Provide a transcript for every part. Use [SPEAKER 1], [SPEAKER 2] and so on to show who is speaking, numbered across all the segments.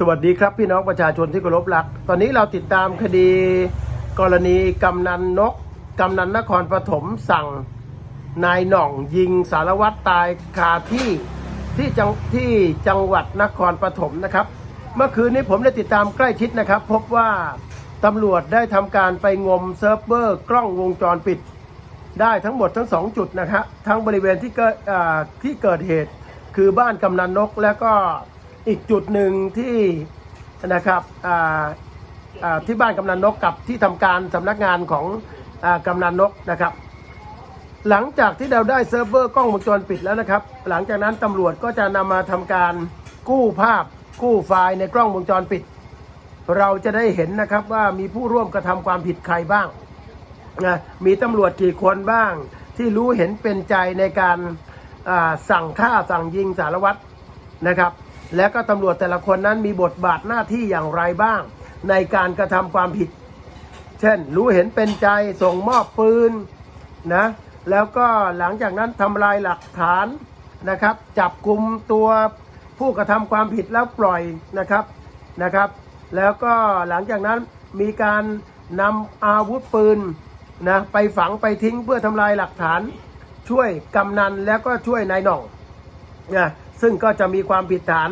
[SPEAKER 1] สวัสดีครับพี่น้องประชาชนที่เคารพรัก ตอนนี้เราติดตามคดี กรณีกำนันนก กำนันนครปฐมสั่งนายหน่องยิงสารวัตรตายคาที่ที่จังที่จังหวัดนครปฐมนะครับ เมื่อคืนนี้ผมได้ติดตามใกล้ชิดนะครับ พบว่าตำรวจได้ทำการไปงมเซิร์ฟเวอร์กล้องวงจรปิด ได้ทั้งหมดทั้งสองจุดนะครับทั้งบริเวณที่เกิดที่เกิดเหตุคือบ้านกำนันนกแล้วก็ อีกจุดหนึ่งที่นะครับที่บ้านกำนันนกกับที่ทำการสำนักงานของอกำนันนกนะครับ หลังจากที่เราได้เซิร์ฟเวอร์กล้องวงจรปิดแล้วนะครับ หลังจากนั้นตำรวจก็จะนำมาทำการกู้ภาพกู้ไฟล์ในกล้องวงจรปิด เราจะได้เห็นนะครับว่ามีผู้ร่วมกระทำความผิดใครบ้างนะมีตำรวจกี่คนบ้าง ที่รู้เห็นเป็นใจในการสั่งฆ่าสั่งยิงสารวัตรนะครับ และก็ตำรวจแต่ละคนนั้นมีบทบาทหน้าที่อย่างไรบ้าง ในการกระทำความผิด เช่น รู้เห็นเป็นใจส่งมอบปืนนะแล้วก็หลังจากนั้นทำลายหลักฐานนะครับ จับกลุ่มตัวผู้กระทำความผิดแล้วปล่อยนะครับนะครับ แล้วก็หลังจากนั้นมีการนำอาวุธปืนนะไปฝังไปทิ้งเพื่อทำลายหลักฐาน ช่วยกำนันแล้วก็ช่วยนายหน่องนะ ซึ่งก็จะมีความผิดฐาน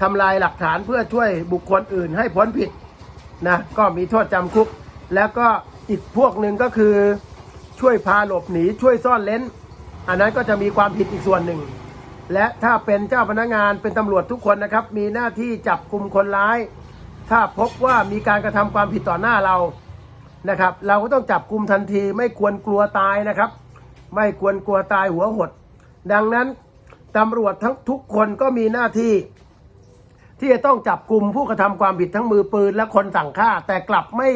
[SPEAKER 1] ทำลายหลักฐานเพื่อช่วยบุคคลอื่นให้พ้นผิดนะก็มีโทษจำคุก แล้วก็อีกพวกหนึ่งก็คือช่วยพาหลบหนีช่วยซ่อนเลนอันนั้นก็จะมีความผิดอีกส่วนหนึ่ง และถ้าเป็นเจ้าพนักงานเป็นตำรวจทุกคนนะครับ มีหน้าที่จับกลุ่มคนร้าย ถ้าพบว่ามีการกระทำความผิดต่อหน้าเรานะครับ เราก็ต้องจับกลุ่มทันทีไม่ควรกลัวตายนะครับ ไม่ควรกลัวตายหัวหด ดังนั้น ตำรวจทั้งทุกคนก็มีหน้าที่ ที่จะต้องจับกลุ่มผู้กระทำความผิดทั้งมือปืนและคนสั่งฆ่า แต่กลับไม่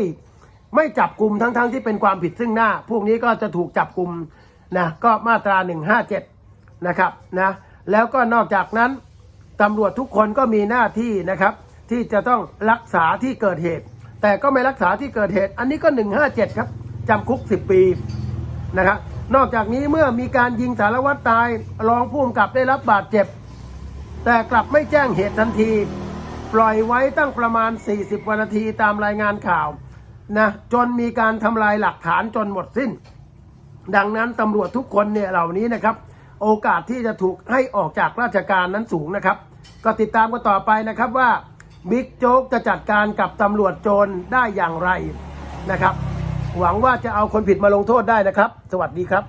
[SPEAKER 1] ไม่จับกลุ่มทั้งๆทที่เป็นความผิดซึ่งหน้า พวกนี้ก็จะถูกจับกลุ่มนะก็มาตรา 157 นะครับนะแล้วก็นอกจากนั้นตำรวจทุกคนก็มีหน้าที่นะครับ ที่จะต้องรักษาที่เกิดเหตุ แต่ก็ไม่รักษาที่เกิดเหตุ อันนี้ก็ 157 ครับจำคุก 10 ปีนะครับ นอกจากนี้เมื่อมีการยิงสารวัตรตายรองผู้กำกับได้รับบาดเจ็บ แต่กลับไม่แจ้งเหตุทันที ปล่อยไว้ตั้งประมาณ 40ว่านาทีตามรายงานข่าวนะจนมีการทำลายหลักฐานจนหมดสิ้น ดังนั้นตำรวจทุกคนเนี่ยเหล่านี้นะครับ โอกาสที่จะถูกให้ออกจากราชการนั้นสูงนะครับ ก็ติดตามกันต่อไปนะครับว่าบิ๊กโจ๊กจะจัดการกับตำรวจโจรได้อย่างไรนะครับ หวังว่าจะเอาคนผิดมาลงโทษได้นะครับ สวัสดีครับ